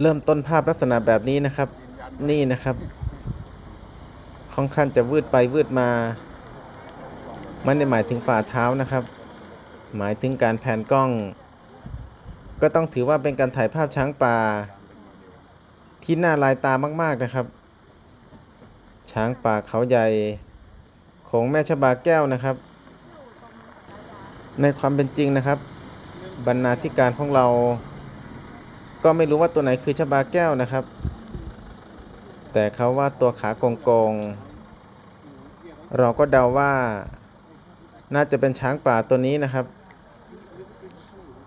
เริ่มต้นภาพลักษณะแบบนี้นะครับ นี่นะครับค่อนข้างจะวืดไปวืดมาไม่ได้หมายถึงฝ่าเท้านะครับ หมายถึงการแผนกล้อง ก็ต้องถือว่าเป็นการถ่ายภาพช้างป่า ที่น่าลายตามาก ๆนะครับ ช้างป่าเขาใหญ่ของแม่ชบาแก้วนะครับ ในความเป็นจริงนะครับ บรรณาธิการของเรา ก็ไม่รู้ว่าตัวไหนคือชบาแก้วนะครับ แต่เขาว่าตัวขาโกงโกงเราก็เดาว่า น่าจะเป็นช้างป่าตัวนี้นะครับ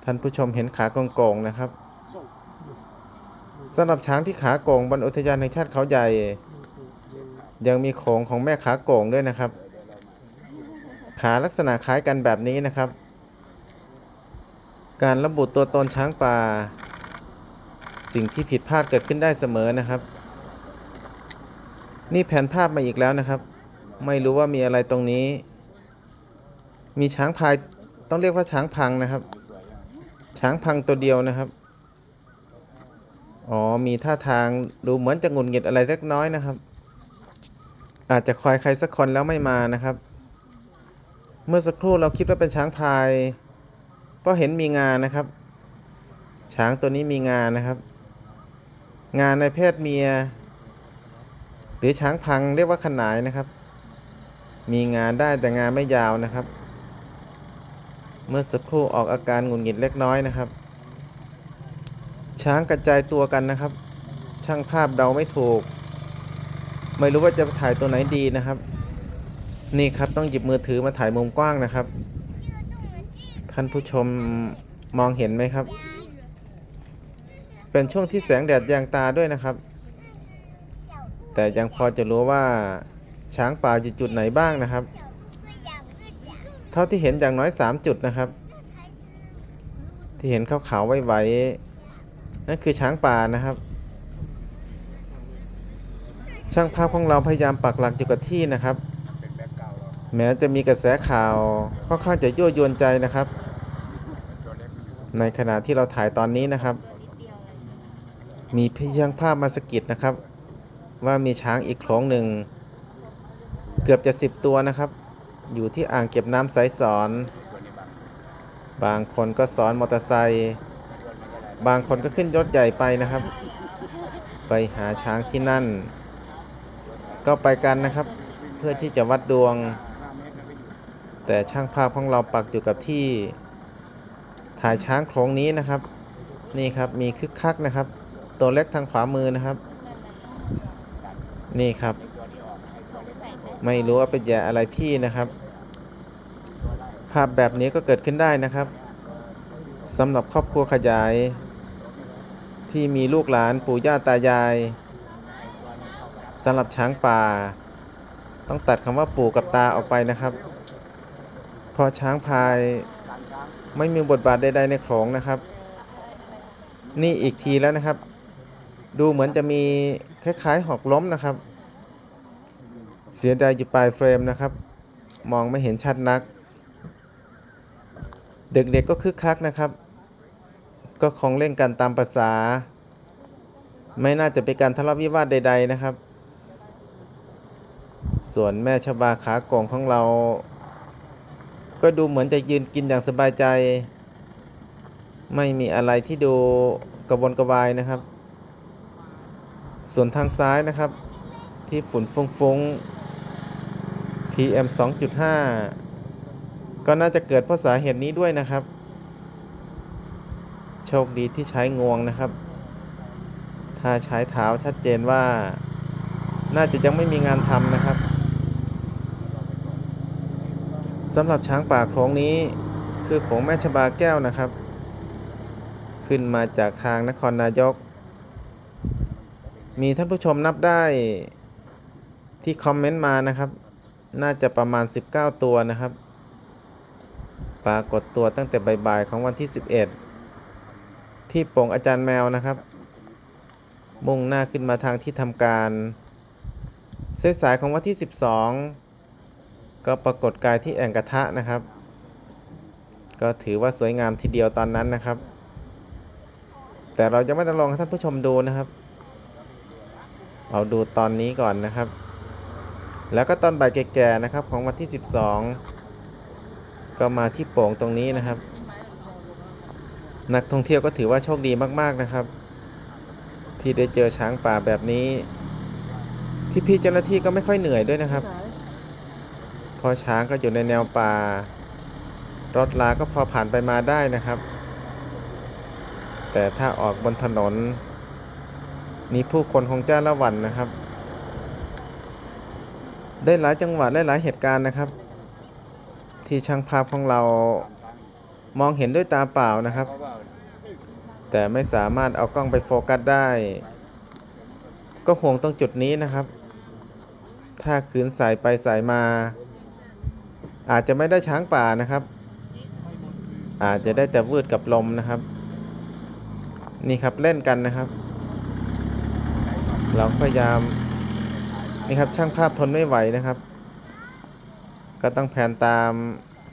ท่านผู้ชมเห็นขาโกงโกงนะครับสำหรับช้างที่ขาโกงบนอุทยานแห่งชาติเขาใหญ่ ยังมีโขงของแม่ขาโกงด้วยนะครับ ขาลักษณะคล้ายกันแบบนี้นะครับ การระบุตัวตนช้างป่า สิ่งที่ผิดพลาดเกิดขึ้นได้เสมอนะครับ นี่แผนภาพมาอีกแล้วนะครับ ไม่รู้ว่ามีอะไรตรงนี้ มีช้างพายต้องเรียกว่าช้างพังนะครับ ช้างพังตัวเดียวนะครับอ๋อมีท่าทางดูเหมือนจะงุดหงิดอะไรเล็กน้อยนะครับ อาจจะคอยใครสักคนแล้วไม่มานะครับ เมื่อสักครู่เราคิดว่าเป็นช้างพายเพราะเห็นมีงานนะครับ ช้างตัวนี้มีงานนะครับ งานในเพศเมีย หรือช้างพังเรียกว่าขนายนะครับ มีงานได้แต่งานไม่ยาวนะครับ เมื่อสักครู่ออกอาการหงุดหงิดเล็กน้อยนะครับ ช้างกระจายตัวกันนะครับ ช่างภาพเดาไม่ถูก ไม่รู้ว่าจะถ่ายตัวไหนดีนะครับ นี่ครับต้องหยิบมือถือมาถ่ายมุมกว้างนะครับ ท่านผู้ชมมองเห็นไหมครับ เป็นช่วงที่แสงแดดแยงตาด้วยนะครับ แต่ยังพอจะรู้ว่าช้างป่าอยู่จุดไหนบ้างนะครับ เท่าที่เห็นอย่างน้อย 3 จุดนะครับ ที่เห็นขาวๆไว้ๆนั่นคือช้างป่านะครับ ช่างภาพของเราพยายามปักหลักอยู่กับที่นะครับ แม้จะมีกระแสข่าวค่อนข้างจะยั่วยวนใจนะครับ ในขณะที่เราถ่ายตอนนี้นะครับ มีพียงภาพมาสกิดนะครับ ว่ามีช้างอีกโขลงหนึ่ง เกือบจะสิบตัวนะครับ อยู่ที่อ่างเก็บน้ำสายสอน บางคนก็สอนมอเตอร์ไซค์บางคนก็ขึ้นรถใหญ่ไปนะครับ ไปหาช้างที่นั่น ก็ไปกันนะครับ เพื่อที่จะวัดดวง แต่ช่างภาพของเราปักอยู่กับที่ถ่ายช้างโครงนี้นะครับ นี่ครับมีคึกคักนะครับ ตัวเล็กทางขวามือนะครับ นี่ครับ ไม่รู้ว่าเป็นแย่อะไรพี่นะครับ ภาพแบบนี้ก็เกิดขึ้นได้นะครับสำหรับครอบครัวขยาย ที่มีลูกหลานปู่ย่าตายายสำหรับช้างป่า ต้องตัดคำว่าปู่กับตาออกไปนะครับเพราะช้างพายไม่มีบทบาทใดๆในโขลงนะครับ นี่อีกทีแล้วนะครับ ดูเหมือนจะมีคล้ายๆหอกล้มนะครับ เสียดายอยู่ปลายเฟรมนะครับ มองไม่เห็นชัดนัก เด็กๆก็คึกคักนะครับ ก็คงเล่นกันตามภาษา ไม่น่าจะเป็นการทะเลาะวิวาทใด ๆนะครับ ส่วนแม่ชบาขาโกงของเรา ก็ดูเหมือนจะยืนกินอย่างสบายใจ ไม่มีอะไรที่ดูกระวนกระวายนะครับ ส่วนทางซ้ายนะครับ ที่ฝุ่นฟุ้งๆ PM 2.5 ก็น่าจะเกิดเพราะสาเหตุนี้ด้วยนะครับ โชคดีที่ใช้งวงนะครับ ถ้าใช้เท้าชัดเจนว่า น่าจะยังไม่มีงานทำนะครับสำหรับช้างป่าโขลงนี้คือโขลงแม่ชบาแก้วนะครับ ขึ้นมาจากทางนครนายก มีท่านผู้ชมนับได้ที่คอมเมนต์มานะครับ น่าจะประมาณ 19 ตัวนะครับ ปรากฏตัวตั้งแต่บ่ายๆของวันที่ 11 ที่โป่งอาจารย์แมวนะครับ มุ่งหน้าขึ้นมาทางที่ทำการเส้นสายของวันที่ 12 ก็ปรากฏกายที่แอ่งกระทะนะครับ ก็ถือว่าสวยงามทีเดียวตอนนั้นนะครับ แต่เราจะไม่ต้องลองให้ท่านผู้ชมดูนะครับ เอาดูตอนนี้ก่อนนะครับ แล้วก็ตอนบ่ายแก่ๆนะครับของวันที่ 12 ก็มาที่โป่งตรงนี้นะครับ นักท่องเที่ยวก็ถือว่าโชคดีมากๆนะครับ ที่ได้เจอช้างป่าแบบนี้ พี่ๆเจ้าหน้าที่ก็ไม่ค่อยเหนื่อยด้วยนะครับพอช้างก็อยู่ในแนวป่า รถลาก็พอผ่านไปมาได้นะครับ แต่ถ้าออกบนถนน นี่ผู้คนคงจ้าละวันนะครับ ได้หลายจังหวะได้หลายเหตุการณ์นะครับ ที่ช่างภาพของเรามองเห็นด้วยตาเปล่านะครับ แต่ไม่สามารถเอากล้องไปโฟกัสได้ ก็ห่วงตรงจุดนี้นะครับ ถ้าขืนสายไปสายมา อาจจะไม่ได้ช้างป่านะครับ อาจจะได้แต่วืดกับลมนะครับ นี่ครับเล่นกันนะครับ เราพยายามนี่ครับช่างภาพทนไม่ไหวนะครับ ก็ต้องแผนตาม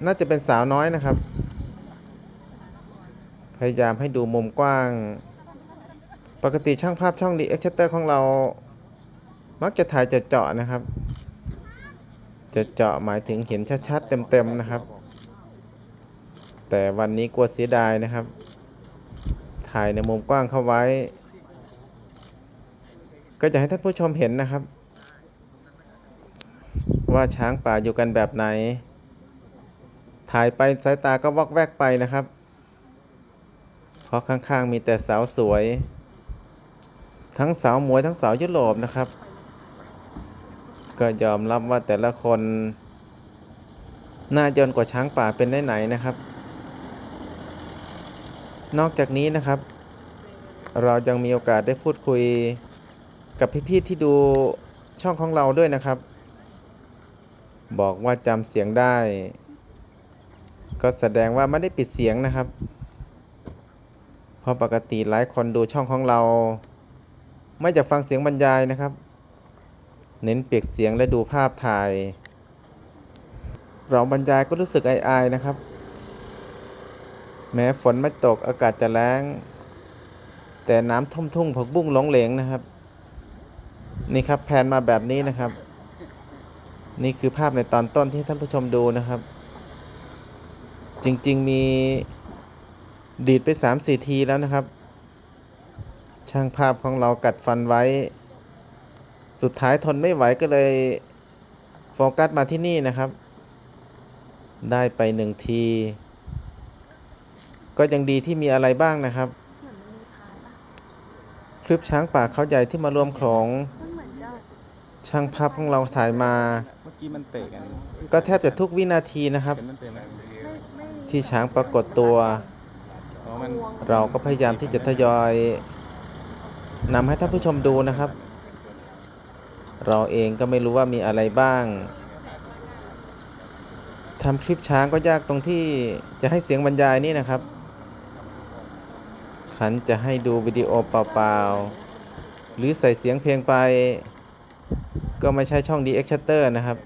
น่าจะเป็นสาวน้อยนะครับ พยายามให้ดูมุมกว้าง ปกติช่างภาพช่องดีเอ็กเตอร์ของเรา มักจะถ่ายจะเจาะนะครับ จะเจาะหมายถึงเห็นชัดๆเต็มๆนะครับ แต่วันนี้กลัวเสียดายนะครับ ถ่ายในมุมกว้างเข้าไว้ ก็จะให้ท่านผู้ชมเห็นนะครับ ว่าช้างป่าอยู่กันแบบไหน ถ่ายไปสายตาก็วอกแวกไปนะครับ เพราะข้างๆมีแต่สาวสวย ทั้งสาวมวยทั้งสาวยุโรปนะครับ ก็ยอมรับว่าแต่ละคนน่ายนกว่าช้างป่าเป็นไหนๆนะครับ นอกจากนี้นะครับ เรายังมีโอกาสได้พูดคุย กับพี่ๆที่ดูช่องของเราด้วยนะครับ บอกว่าจำเสียงได้ ก็แสดงว่าไม่ได้ปิดเสียงนะครับ เพราะปกติหลายคนดูช่องของเรา ไม่จะฟังเสียงบรรยายนะครับ เน้นเปียกเสียงและดูภาพถ่าย เราบรรยายก็รู้สึกอายๆนะครับ แม้ฝนไม่ตกอากาศจะแล้ง แต่น้ำท่วมทุ่งผักบุ้งหลงเหลงนะครับ นี่ครับแผนมาแบบนี้นะครับ นี่คือภาพในตอนต้นที่ท่านผู้ชมดูนะครับ จริงๆมีดีดไป 3-4 ทีแล้วนะครับ ช่างภาพของเรากัดฟันไว้ สุดท้ายทนไม่ไหวก็เลยโฟกัสมาที่นี่นะครับ ได้ไปหนึ่งที ก็ยังดีที่มีอะไรบ้างนะครับ คลิปช้างป่าเขาใหญ่ที่มารวมขลง มันเหมือนจะ ช่างภาพของเราถ่ายมา เมื่อกี้มันเตะกันก็แทบจะทุกวินาทีนะครับ เห็นมันเตะไหมไม่ไม่มีที่ช้างปรากฏตัว อ๋อมันเราก็พยายามที่จะทยอยนำให้ท่านผู้ชมดูนะครับ เราเองก็ไม่รู้ว่ามีอะไรบ้างทำคลิปช้างก็ยากตรงที่จะให้เสียงบรรยายนี่นะครับขันจะให้ดูวิดีโอเปล่าๆหรือใส่เสียงเพลงไป ก็ไม่ใช่ช่อง d x Shutter นะครับ